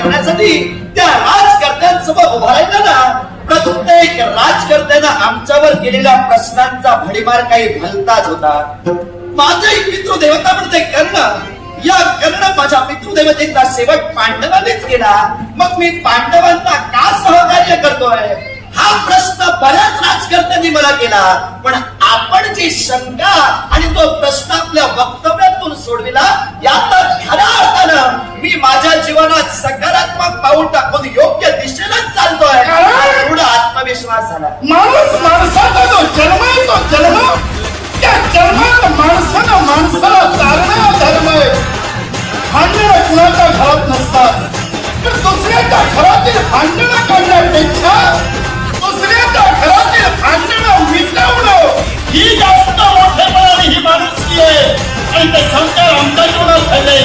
मार्गदर्शन करण्यासाठी त्या राजकर्त्यांसमोर उभा राहिला ना प्रत्येक राजकर्त्यानं आमच्यावर केलेल्या प्रश्नांचा भडीमार काही भलताच होता. माझं एक पितृदेवता म्हणते कर्ण या कर्ण माझ्या पितृदेवतेचा शेवट पांडवांनीच केला. मग मी पांडवांना का सहकार्य करतोय? हा प्रश्न बऱ्याच राजकर्त्यांनी मला केला. पण आपण जी शंका आणि तो प्रश्न आपल्या वक्तव्यातून सोडविला यातच जीवनात सकारात्मक पाऊल टाकून योग्य दिशेला चालतोय. एवढा आत्मविश्वास झाला. माणूस माणसाचा जो जन्म आहे तो जन्म त्या जन्मात माणसानं माणसाला चालणं धर्म आहे. भांडणं कुणाच्या घरात नसतात. तर दुसऱ्याच्या घरातील भांडणं करण्यापेक्षा दुसऱ्याच्या घरातील भांडणं मिटवणं ही जास्त मोठेपणाने ही माणुसकी आहे. आणि ते सरकार आमदार